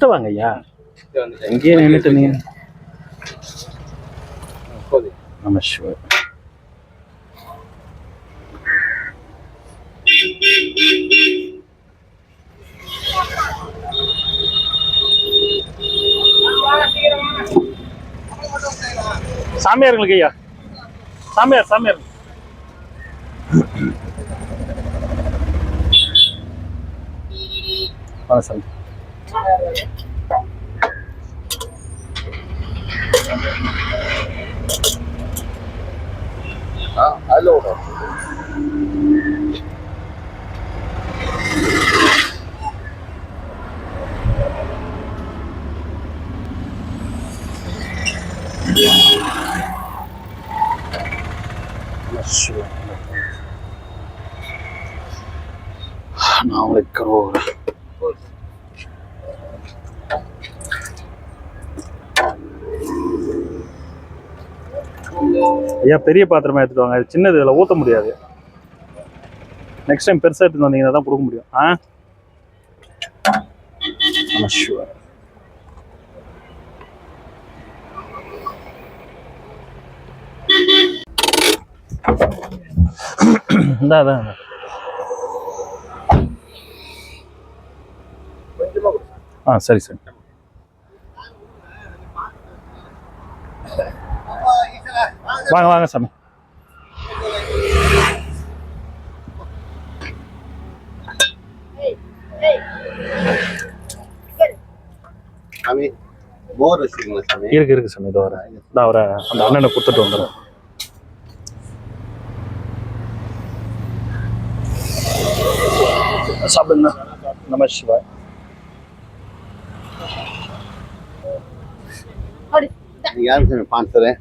கிட்ட வாங்க ஐயா எங்கேயே நின்றுட்டு நீங்க. நம்ம சிவ சாமியாருங்களுக்கு ஐயா. சாமியார் சாமியார். வாங்க நாளைக்கு கரோர் ஐயா பெரிய பாத்திரமா எடுத்துட்டு வாங்க. இது சின்னது இதில் ஊற்ற முடியாது. நெக்ஸ்ட் டைம் பெருசாக எடுத்துட்டு வந்தீங்கன்னா தான் கொடுக்க முடியும். ஆ? இந்தா அதான் ஆ சரி சரி. வாங்க வாங்க சாமி. இருக்கு இருக்கு சாமி இதோ வரேன் இதோ அவரை அந்த அண்ணனை கொடுத்துட்டு வந்துடுறேன். சாப்பிடுங்க. நம சிவாய்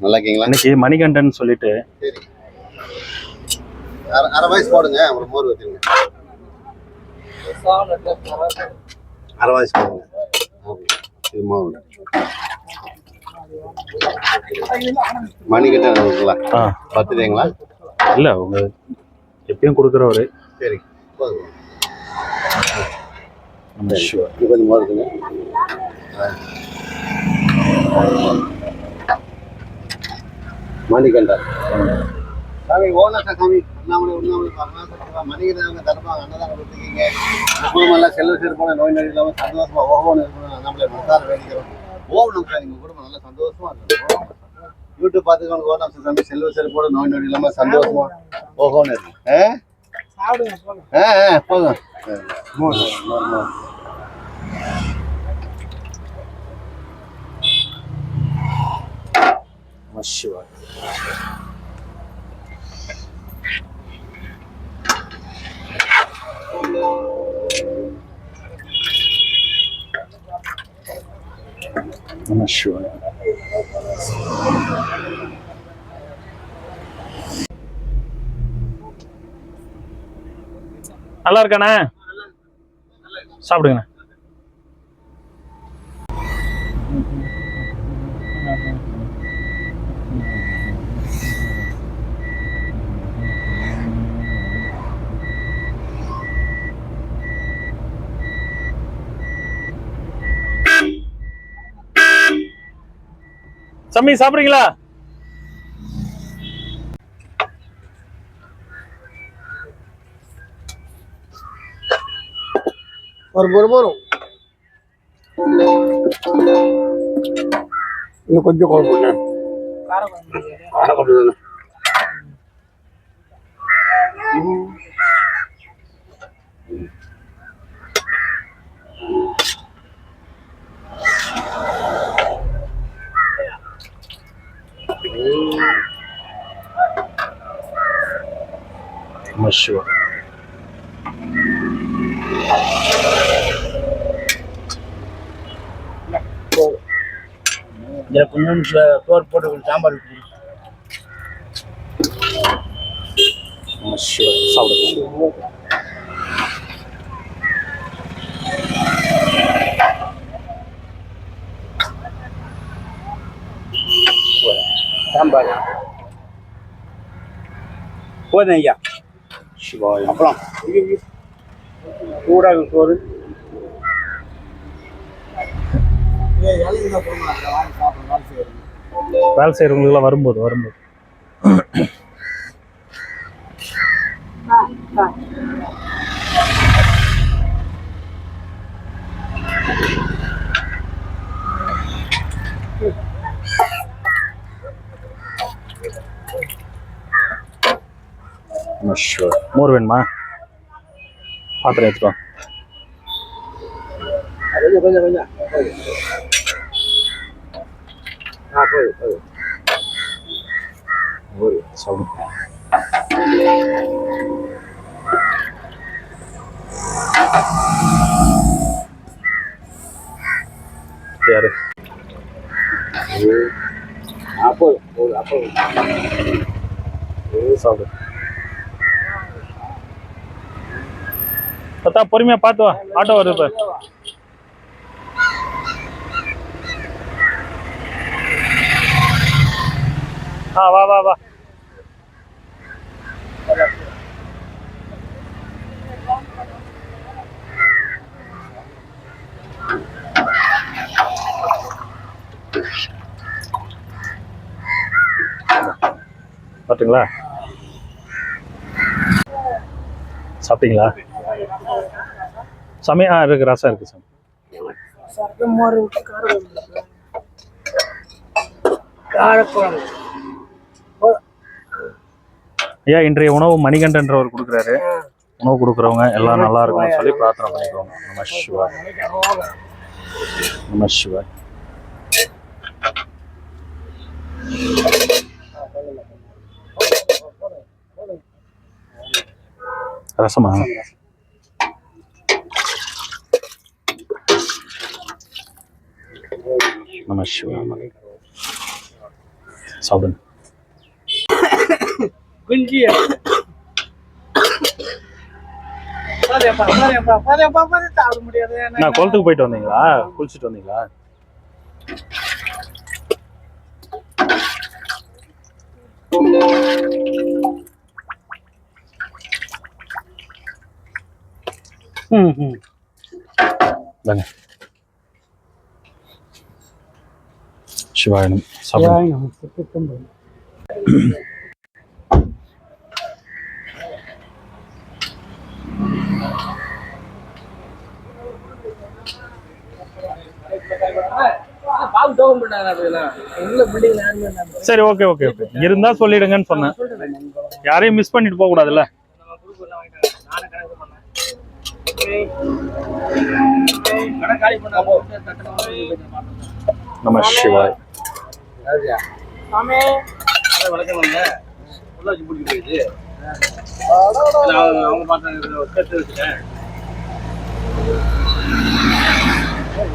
நல்லா இருக்கீங்களா? அன்னைக்கு மணிகண்டன் சொல்லிட்டு சரி. அரை அரை வயசு போடுங்க. அப்புறம் மோர் வச்சுருங்க அரை வயசு போடுங்க. ஆமா. இது மோர் மணிக்கிட்ட இருக்குங்களா? ஆ. பர்த்டேங்களா இல்லை அவங்க எப்பயும் கொடுக்குறவரு. சரி. போதும். கொஞ்சம் இருக்குங்க மணிகண்டன் சாமி ஓனர் சாமி அண்ணாமலை உண்ணாமலை அருணாசலம் மணிகண்டன் தரப்பாங்க அன்னதானம் கொடுத்துருக்கீங்க. குடும்பம் செல்வ சிறப்பான நோய் நொடி இல்லாமல் சந்தோஷமா ஓகோன்னு இருக்கணும். அண்ணாமலை மனசார வேண்டிக்கிறோம். ஓவனம் சார் எங்கள் குடும்பம் நல்லா சந்தோஷமா இருக்கும் யூடியூப் பார்த்துக்கோங்க ஓனம் சாமி. செல்வ சிறப்போட நோய் நொடி இல்லாமல் சந்தோஷமா ஓஹோன்னு இருக்கு ஆ ஆ ஆ போதும் ஆ, மூணு, மூணு, மூணு. நம சிவாய் நம சிவாய் நல்லா இருக்கானே சாப்பிடுங்க சம்மி சாப்பிட்றீங்களா? வரும் வரும் வரும் இன்னும் கொஞ்சம் குழம்புங்க காரக்குழம்பு தானே நம சிவாய் இதில் கொஞ்சம் சோறு போட்டு கொஞ்சம் சாம்பார் சாப்பிடுங்க சாம்பார். போதும் ஐயா. சிவாய் அப்புறம் சூடாக சோறு இலைக்கு தான் போடுங்க வாங்கி சாப்பிடுங்க வேலை செய்கிறவங்களுக்குலாம் வரும்போது வரும்போது. மோர் வேணுமா? பாத்திரம் எடுத்துட்டோம் கொஞ்சம் கொஞ்சம். யாரு ஆ அப்போ சாப்பிடு பொறுமையா பார்த்து வா. ஆட்டோ வருது ஆ வா வா வா பாத்தீங்களா சாப்பிட்டீங்களா சமயம் ஆ இருக்கு ரசம் இருக்கு சாமி காரக்குழம்பு ஐயா இன்றைய உணவு மணிகண்டன்றவர் கொடுக்குறாரு. உணவு கொடுக்குறவங்க எல்லாம் நல்லா இருக்கும்னு சொல்லி பிரார்த்தனை பண்ணிக்கோங்க நம சிவாய். நம சிவாய். ரசமா? நம சிவாய். சாப்பிடுங்க. குஞ்சு நான் குளத்துக்கு போயிட்டு வந்தீங்களா? குளிச்சுட்டு வந்தீங்களா? ம் ம். தாங்க சிவாயனம் சாப்பிடுங்க. டோக்கன் பண்ணாங்க சரி ஓகே ஓகே ஓகே இருந்தா சொல்லிடுங்கன்னு சொன்னேன். யாரையும் மிஸ் பண்ணிட்டு போக கூடாதுல்ல? நம சிவாய். அவங்க பார்த்தாங்க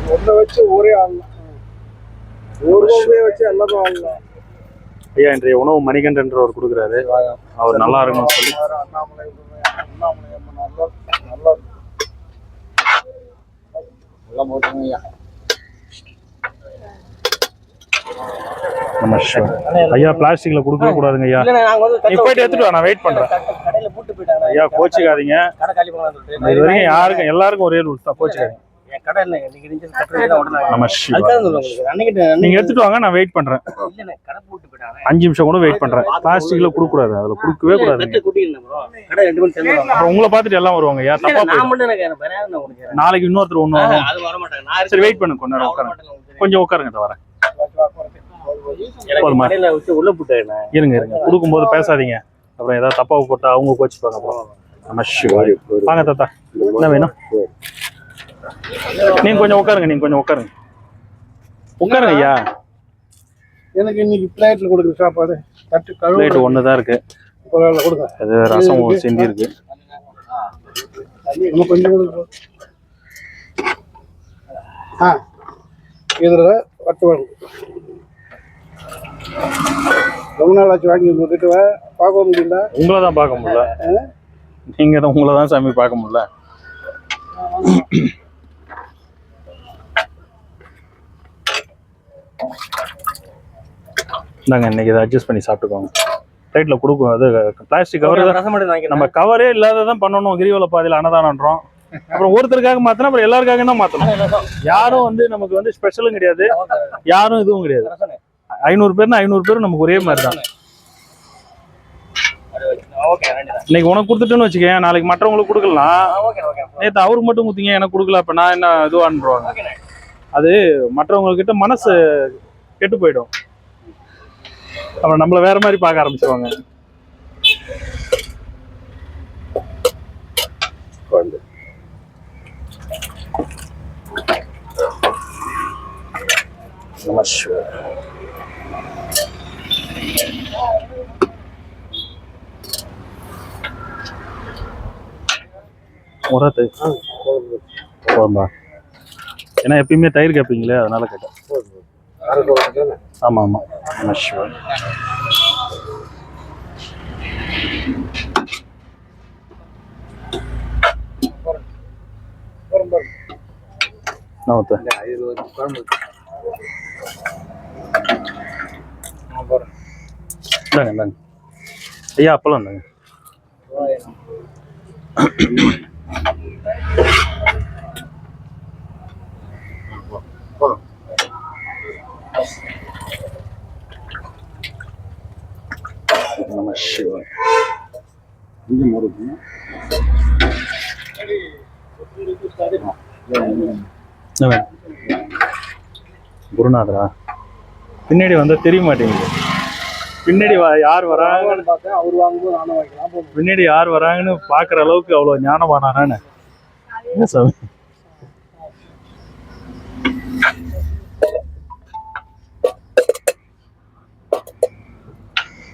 ஒன்றை வச்சு ஒரே ஆடலாம் ஒரு ரூபாய் வச்சு எல்லாமே ஆடலாம் ஐயா இன்றைய உணவு மணிகண்டன்றவர் கொடுக்குறாரு. அவர் நல்லா இருக்கணும்னு சொல்லி. அண்ணாமலை அண்ணாமலை அம்மன் நல்லா நல்லா நல்லா போட்டுங்க ஐயா பிளாஸ்டிக்ல கொடுக்கவே கூடாதுங்க ஐயா. இல்ல நாங்க வந்து நீ போயிட்டு எடுத்துட்டு வா நான் வெயிட் பண்றேன். கடையில போட்டு போயிட்டாங்க ஐயா கோச்சிக்காதீங்க. இது வரைக்கும் யாருக்கும் எல்லாருக்கும் ஒரே ரூல்ஸ் தான் கோச்சிக்காதீங்க. கடை இல்லை நீங்க நீங்க கட்டுறது உடனே நம அதுக்காக சிவாய் சொல்லுவாங்க உங்களுக்கு. அன்னைக்கு நீங்க நீங்க எடுத்துட்டு வாங்க நான் வெயிட் பண்றேன். இல்ல கடை போட்டு போயிட்டாங்க. அஞ்சு நிமிஷம் கூட வெயிட் பண்றேன். பிளாஸ்டிக்ல கொடுக்க கூடாது அதுல கொடுக்கவே கூடாது வெட்டு கூட்டியிருந்தேன் bro. கடை ரெண்டு மணி சேர்ந்து அப்புறம் உங்களை பார்த்துட்டு எல்லாம் வருவாங்க. இல்ல, தப்பா நான் போயிடும். மட்டும் எனக்கு வேற யாரும் நான் கொடுக்கிறேன் நாளைக்கு இன்னொருத்தர் ஒண்ணு வரும் அது வர மாட்டாங்க நான் சரி வெயிட் பண்ணு கொஞ்ச நேரம் உட்காருங்க. கொஞ்சம் உட்காருங்க இதை வரேன். எனக்கு போதுமா? கடையில வச்சு உள்ள போட்டேன் இருங்க இருங்க. கொடுக்கும்போது பேசாதீங்க. அப்புறம் ஏதாவது தப்பா போட்டா அவங்க கோச்சிப்பாங்க அப்புறம். நம்ம சிவாய் வாங்க தாத்தா. என்ன வேணும்? நீங்க கொஞ்சம் உட்காருங்க நீங்க கொஞ்சம் உட்காருங்க. உட்காருங்க ஐயா. எனக்கு இன்னைக்கு பிளேட்ல கொடுக்குற சாப்பாடு தட்டு பிளேட் ஒன்று தான் இருக்கு. கழுவு கொடுங்க. அது ரசம் சிந்தி இருக்கு. கொஞ்சம் கொடுங்க ஆ இதில் வட்டு வேணும் ரொம்ப நாள் ஆச்சு வாங்கி வா. பார்க்க முடியல. உங்களை தான் பார்க்க முடியல. நீங்க தான் உங்களை தான் சாமி பார்க்க முடியல. இந்தாங்க இன்னைக்கு இதை அட்ஜஸ்ட் பண்ணி சாப்பிட்டுக்கோங்க. பிளேட்ல கொடுக்கும் அது பிளாஸ்டிக் கவர் நம்ம கவரே இல்லாததான் பண்ணணும் கிரிவல பாதையில் அன்னதானன்றோம் அப்புறம் ஒருத்தருக்காக மாத்தினா அப்புறம் எல்லாருக்காக தான் மாத்தணும். யாரும் வந்து நமக்கு வந்து ஸ்பெஷலும் கிடையாது. யாரும் இதுவும் கிடையாது. ஐநூறு பேர்னா ஐநூறு பேரும் நமக்கு ஒரே மாதிரி தான். இன்னைக்கு உனக்கு கொடுத்துட்டுன்னு வச்சுக்கேன் நாளைக்கு மற்றவங்களுக்கு கொடுக்கலாம். நேற்று அவருக்கு மட்டும் கொடுத்தீங்க எனக்கு கொடுக்கல அப்ப நான் என்ன இதுவான்றாங்க அது மற்றவங்க கிட்ட மனசு கெட்டு போயிடும். அப்புறம் நம்மள வேற மாதிரி பார்க்க ஆரம்பிச்சிருவாங்க. குழம்பு உரத்து குழம்பா ஏன்னா எப்பயுமே தயிர் கேட்பீங்களே அதனால கேட்டேன். ஆமா ஆமா நம சிவாய். நான் ஊத்துறேன். இந்தாங்க இந்தாங்க ஐயா அப்பளம் இந்தாங்க நம சிவாய் என்ன வேணும்? குருநாதரா? பின்னாடி வந்தா தெரிய மாட்டேங்குது. பின்னாடி யார் வராங்கன்னு பார்த்தேன் அவர் வாங்கும்போது நானும் வாங்கிக்கலாம். பின்னாடி யார் வராங்கன்னு பாக்குற அளவுக்கு அவ்வளவு ஞானமானானு சாமி?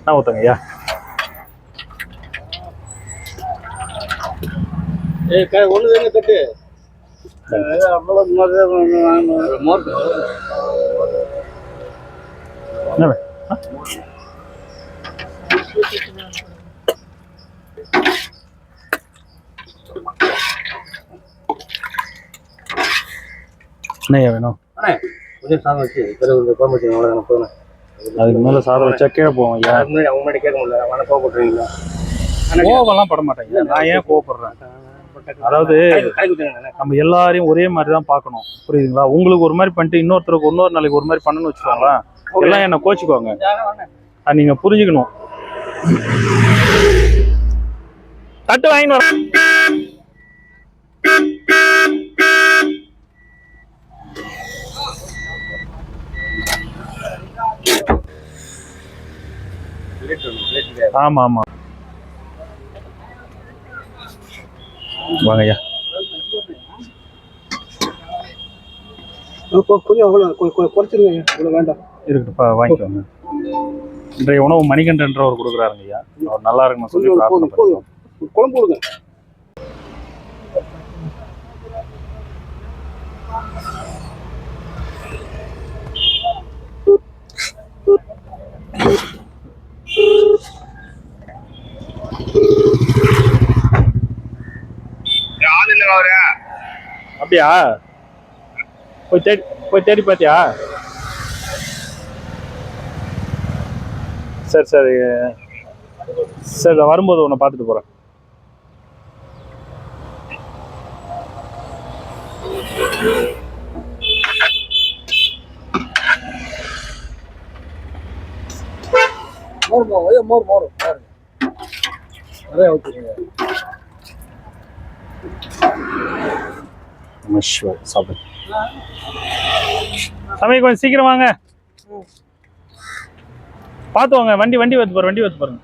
நான் ஊத்தங்க ஐயா? ஒன்று தானே தட்டு அவ்வளோ மோர் என்ன வே- ஆ? என்னய்யா வேணும்? அண்ணே கொஞ்சம் சாதம் வச்சு பிறகு இந்த குழம்பு வச்சு அவ்வளோ போதும்? அதுக்கு மேல சாதம் வச்சா கீழே போவோம் ஐயா. அதுக்கு முன்னாடி அவங்க முன்னாடி கேட்க முடியல அவனை கோவப்பட்டுருவீங்களா? கோவம்லாம் பட மாட்டேங்க நான் ஏன் கோவப்படுறேன்? அதாவது நம்ம எல்லாரையும் ஒரே மாதிரி தான் பார்க்கணும். புரியுதுங்களா? உங்களுக்கு ஒரு மாதிரி பண்ணிட்டு இன்னொருத்தருக்கு இன்னொரு நாளைக்கு ஒரு மாதிரி பண்ணணும்னு வச்சுக்கோங்களேன். எல்லாம் என்ன கோச்சிக்கோங்க. அது நீங்க புரிஞ்சுக்கணும். தட்டு வாங்கிட்டு வர. ஆமா ஆமா. வாங்கய்யா கொஞ்சம் அவ்வளோ குறைச்சிருங்க இவ்வளோ வேண்டாம். இருக்குப்பா வாங்கிக்கோங்க இன்றைய உணவு மணிகண்டன்றவர் கொடுக்குறாருங்க ஐயா. அவர் நல்லா இருக்கணும் சொல்லி பிரார்த்தனை பண்ணுறோம் கொடுங்க அப்படியா? போய் தேடி போய் தேடி பார்த்தியா சரி சரி. சரி நான் வரும்போது உன்னை பார்த்துட்டு போகிறேன் மோர் மோர் மோர் மோர். மோர் நிறைய ஊற்றிருங்க நம்ம சிவம் சாப்பிடு சாமி கொஞ்சம் சீக்கிரம் வாங்க. பார்த்து வாங்க வண்டி வண்டி வந்து பாரு வண்டி வந்து பாருங்க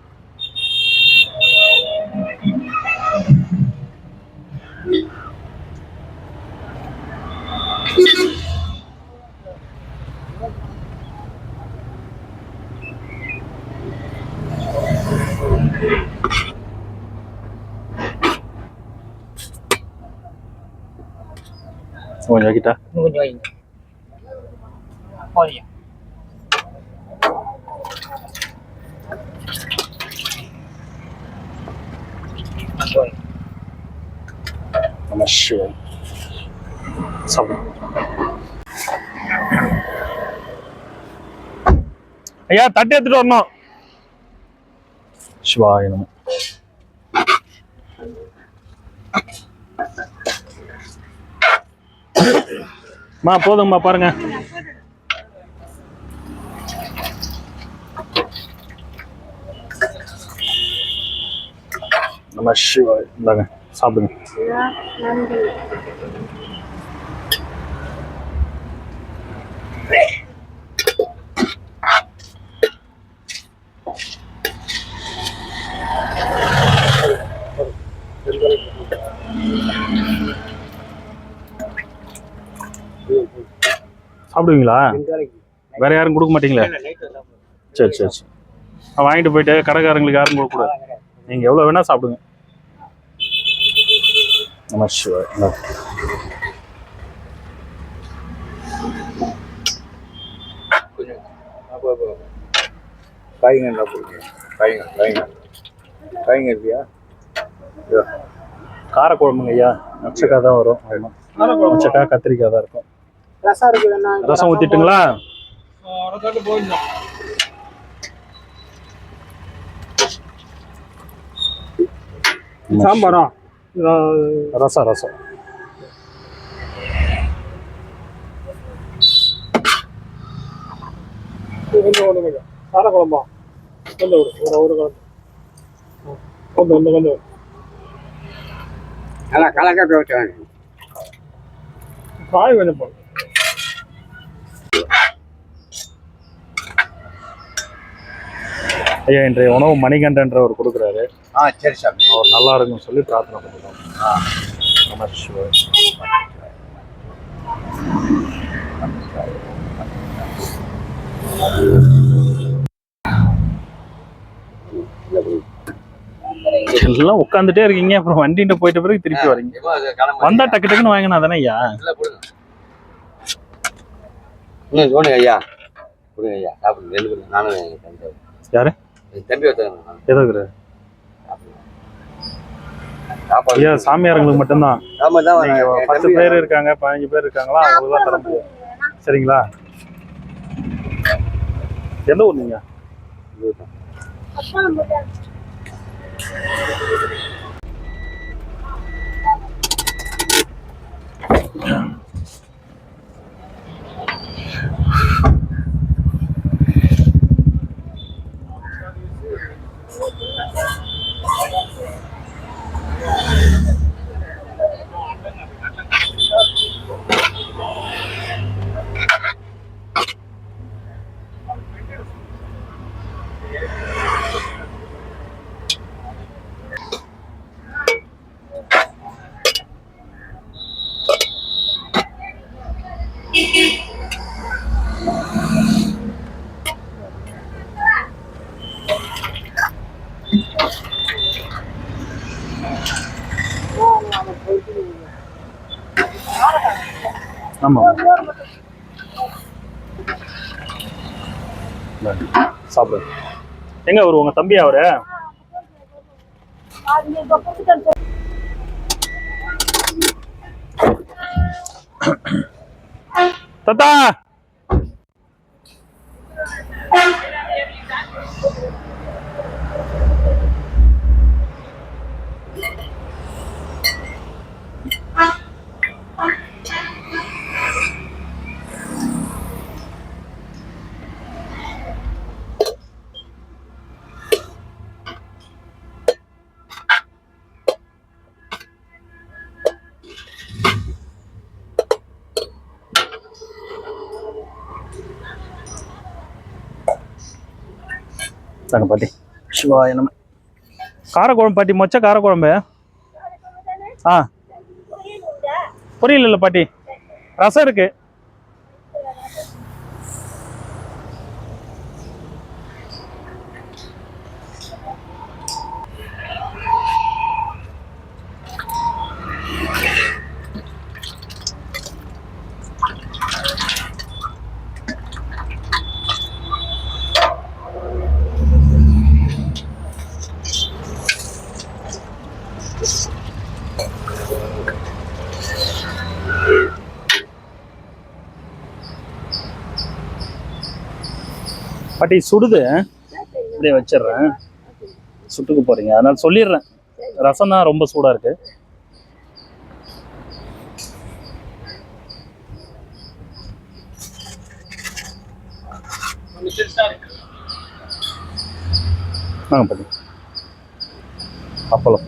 இன்னும் கொஞ்சம் வைங்க போதும் நம்ம சிவம் சாப்பிடு ஐயா தட்டு எடுத்துட்டு வரணும். சிவாய நம. மா போதுங்கம்மா பாருங்க. நம்ம சிவா இந்தாங்க சாப்பிடுங்க. சாப்பிடுவீங்களா? வேற யாரும் கொடுக்க மாட்டீங்களா? சரி சரி சரி. நான் வாங்கிட்டு போயிட்டு கடைக்காரங்களுக்கு யாரும் கொடுக்கக்கூடாது நீங்கள் எவ்வளோ வேணால் சாப்பிடுங்க. நம்ம சிவா இந்தாங்க. காய்ங்க என்ன காய்ங்க காய்ங்க காய்ங்க இருக்கியா? காரக்குழம்புங்க ஐயா. நச்சக்காய் தான் வரும். ஆமாம் நச்சக்காய் கத்திரிக்காய் தான் இருக்கும். ரசம் இருக்கு வேணா ரசம் ஊற்றிட்டுங்களா சாம்பாரா? ரசம் ரசம். கொஞ்சம் ஒன்று கொஞ்சம் கார குழம்பா? கொஞ்சம் ஒரு ஒரு ஒரு குழம்பு. கொஞ்சம் கொஞ்சம் கொஞ்சம் நல்லா கலக்க காய் கொஞ்சம் போடும் ஐயா இன்றைய உணவு மணிகண்டன்றவர் கொடுக்குறாரு. ஆ சரி சாமி. அவர் நல்லா இருக்குன்னு சொல்லி பிரார்த்தனை பண்ணுறோம். சிவாய் எல்லாம் உட்காந்துட்டே இருக்கீங்க. அப்புறம் வண்டிகிட்ட போயிட்ட பிறகு திருப்பி வரீங்க. வந்தா டக்கு டக்குன்னு வாங்கினா தானே ஐயா? ஐயா. ஐயா. சாப்பிடுங்க. நானும் யாரு? தம்பி ஏதோ ஐயா சாமியாரங்களுக்கு மட்டும்தான்? பத்து பேர் இருக்காங்க பதினஞ்சு பேர் இருக்காங்களா? அவங்களுக்கு தான் தர முடியும் சரிங்களா? எந்த ஊர் நீங்க? ஆமா local எங்க அவரு? உங்க தம்பி அவரு? தாத்தா! தாங்க பாட்டி. சிவா என்ன காரக்குழம்பு பாட்டி மொச்ச காரக்குழம்பு. ஆ. புரியல இல்லை பாட்டி. ரசம் இருக்கு. பாட்டி சுடுது. அப்படியே வச்சிடுறேன். சுட்டுக்கு போகிறீங்க அதனால் சொல்லிடுறேன். ரசம் தான் ரொம்ப சூடாக இருக்கு. ஆ அப்பளம்.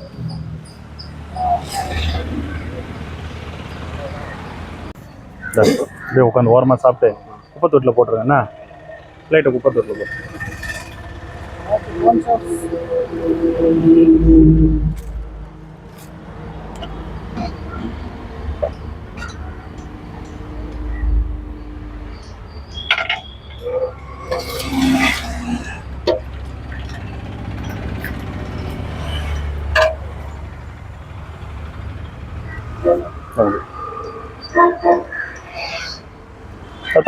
அப்படியே உட்காந்து ஓரமாக சாப்பிட்டு குப்பை தொட்டில் போட்டுருங்கண்ணா என்ன பிளேட்டை குப்பை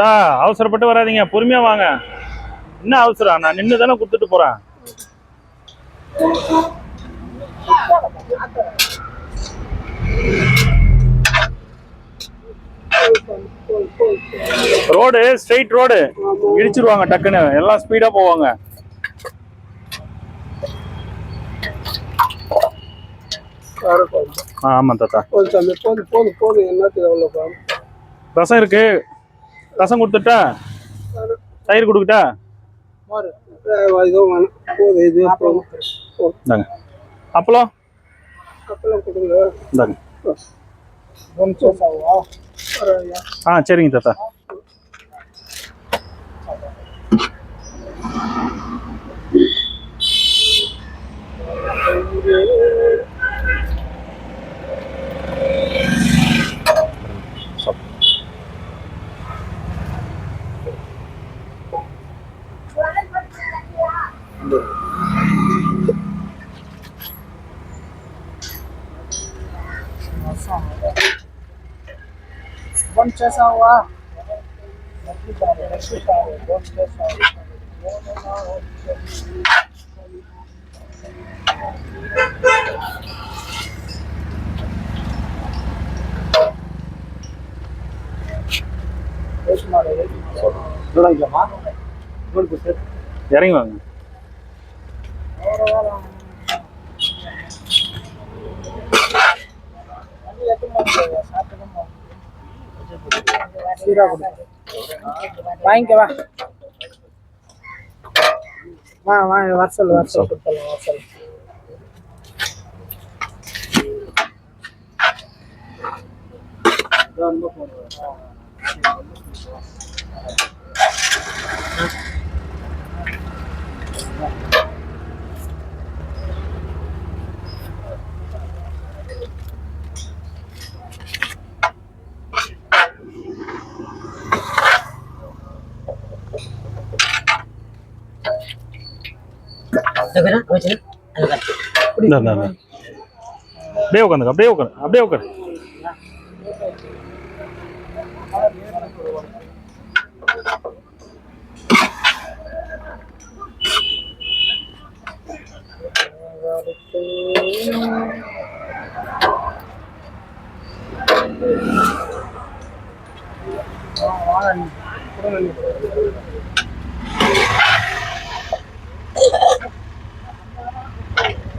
தாத்தா அவசரப்பட்டு வராதீங்க. பொறுமையா வாங்க. என்ன அவசரம்? நான் நின்று தானே கொடுத்துட்டு போறேன். Road straight road. இடிச்சிருவாங்க டக்குன்னு. எல்லாம் ஸ்பீடா போவாங்க. ஆ, ஆமா தாத்தா. போதும் போதும் போதும் என்னத்துக்கு எவ்வளோப்பா ரசம் இருக்கு. ரசம் கொடுத்துட்டா? தயிர் கொடுக்கட்டா? இந்தாங்க. அப்பளம்? இந்தாங்க. ஆ சரிங்க தாத்தா. கொஞ்சம் சாவா இறங்கி வாங்க வாங்கிக்க வா. வா வா வாசல் வாசல் கொடுத்தலாம் வாசல் இந்தா, இந்தா, இந்தா. அப்படியே உட்காந்துக்க அப்படியே உட்காரு அப்படியே உட்காரு ரசம் ரசம் வேலையை காத்து போடுற பேர் என்ன ஒரு நீட்டு போடு அவருக்கு என்னதான் தெரியும்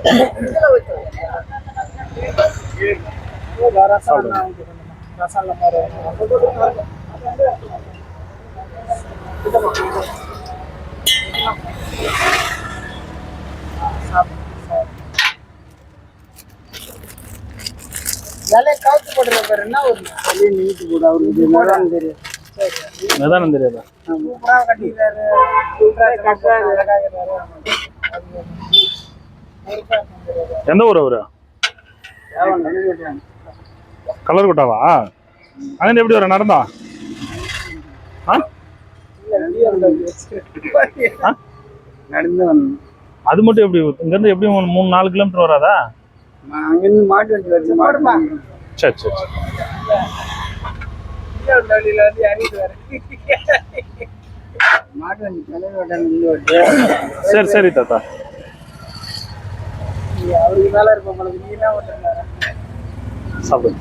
நிதானம் தெரியாதா? சூப்பரா கட்டிக்கிறாரு சூப்பரா கட்டுறாரு எந்த ஊர் அவரு? கலர் கொட்டாவா? அங்கே எப்படி வர? நடந்தா? ஆ? ஆ? நடந்து அது மட்டும் எப்படி இங்கேருந்து எப்படி மூணு நாலு கிலோமீட்டர் வராதா? அங்கேருந்து மாட்டு வண்டி வருது மாடுமா சரி சரி. சரி. சரி தாத்தா இறங்கிட்டு வர மாட்டு வண்டி தலைவர் வண்டி வருது சரி சரி அவருக்கு மேல இருப்ப உங்களுக்கு நீ என்ன பண்ற சாப்பிடு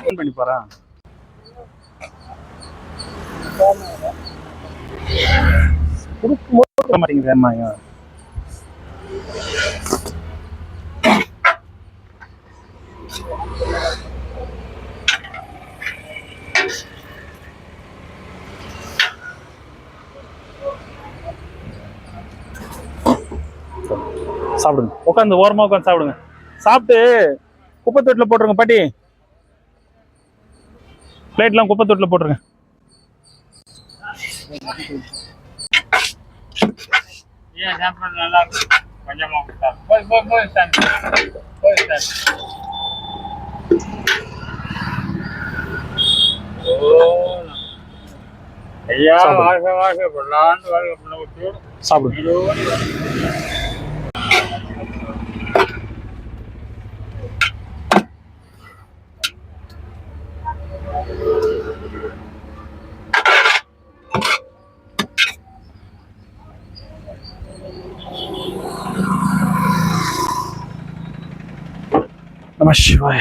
ஃபோன் பண்ணி பாரா கொடுக்க மாட்டேங்குது சாப்பிடுங்க. உட்காந்து ஓரமா உட்காந்து சாப்பிடுங்க. சாப்பிட்டு குப்பை தொட்டில போட்டுருங்க பாட்டி. பிளேட்லாம் குப்பை தொட்டில போட்டுருங்க. ஏன் சாப்பாடு நல்லா இருக்கு கொஞ்சமா கொடுத்தா. போய் போய் போய் சாமி. போய் சாமி. ஓ ஐயா சாப்பிடு. வாழ்க வாழ்க பொருளாண்டு வாழ்க புண்ணவத்தோடு சாப்பிடுங்க இதோடு நம சிவாய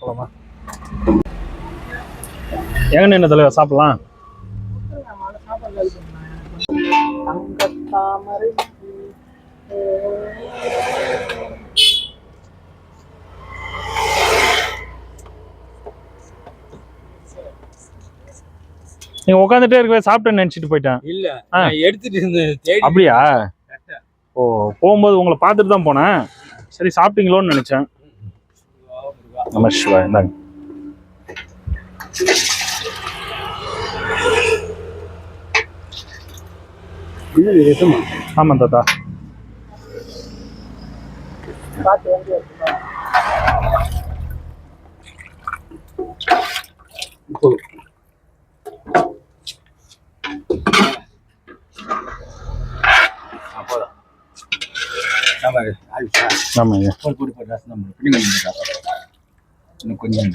போலாமா எங்க நின்று தலைவர் சாப்பிடலாம்? நீங்க உட்காந்துட்டே இருக்கவே சாப்பிட்டேன்னு நினைச்சிட்டு போயிட்டேன். இல்ல எடுத்துட்டு இருந்தேன் தேடி அப்படியா? ஓ போகும்போது உங்களை பார்த்துட்டு தான் போனேன். சரி சாப்பிட்டீங்களோன்னு நினைச்சேன். நம சிவாய இந்தாங்க. ஆமாம் தாத்தா. ஆமாங்க. இன்னும் கொஞ்சம்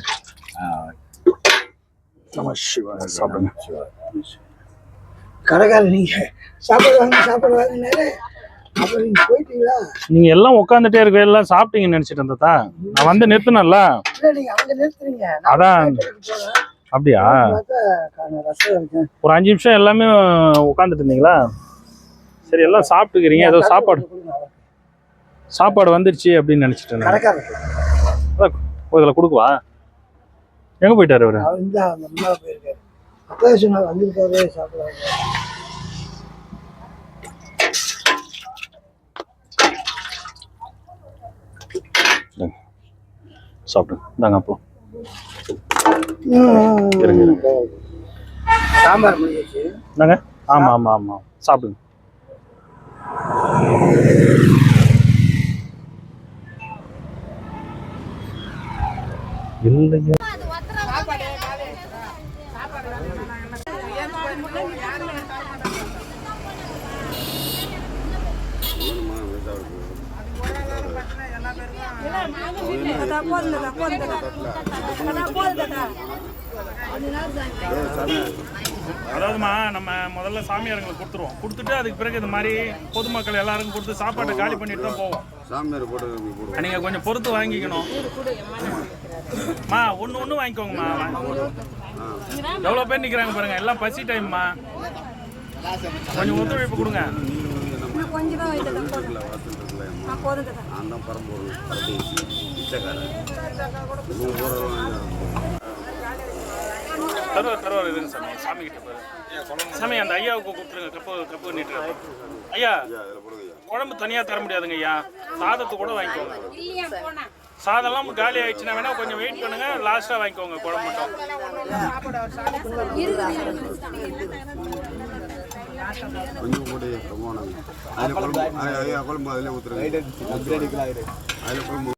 நம சிவாய சாப்பிடுங்க கடைக்காரர் நீங்க சாப்பாடு வாங்க சாப்பாடு வாங்கினாரு அப்புறம் நீங்க போயிட்டீங்களா நீங்க எல்லாம் உட்காந்துட்டே இருக்க எல்லாம் சாப்பிட்டீங்கன்னு நினைச்சிட்டேன் தாத்தா நான் வந்து நிறுத்தினேன்ல. நீங்க அங்க நிறுத்துறீங்க அதான். அப்படியா? ஒரு அஞ்சு நிமிஷம் எல்லாமே உட்காந்துட்டு இருந்தீங்களா? சரி எல்லாம் சாப்பிட்டுக்கிறீங்க. ஏதோ சாப்பாடு. சாப்பாடு வந்துருச்சு அப்படின்னு நினைச்சிட்டேன் நான். கடைக்காரர் ஓ இதில் கொடுக்குவா? எங்க போயிட்டாரு அவரு? சாப்பிடுங்க இந்தாங்க அப்போ. சாம்பார் என்னங்க ஆமா ஆமா ஆமா. சாப்பிடுங்க. இல்லையா. அதாவதுமா நம்ம முதல்ல சாமியாருங்களுக்கு கொடுத்துருவோம். கொடுத்துட்டு அதுக்கு பிறகு இந்த மாதிரி பொதுமக்கள் எல்லாருக்கும் கொடுத்து சாப்பாட்டை காலி பண்ணிட்டு தான் போவோம். சாமியார் போட்டு போடுவோம் நீங்க கொஞ்சம் பொறுத்து வாங்கிக்கணும். மா ஒண்ணு ஒண்ணு வாங்கிக்கோங்கம்மா. எவ்வளவு பேர் நிக்கிறாங்க பாருங்க எல்லாம் பசி டைம்மா கொஞ்சம் ஒத்துழைப்பு கொடுங்க. தருவார் தருவார் இருங்க சாமி. சாமி கிட்ட பாரு. சாமி அந்த ஐயாவுக்கு கூப்பிட்டுருங்க. கப்பு கப்பு நீட்டு ஐயா அதில் போடுங்க குழம்பு தனியா தர முடியாதுங்க ஐயா. சாதத்தை கூட வாங்கிக்கோங்க. சாதம்லாம் காலி ஆயிடுச்சுன்னா வேணா கொஞ்சம் வெயிட் பண்ணுங்க. லாஸ்டா வாங்கிக்கோங்க குழம்பு மட்டும். கொஞ்சம் பிரமாணம். அதில் குழம்பு அதில் குழம்பு அதில் ஊற்றுறேன் அதில் குழம்பு.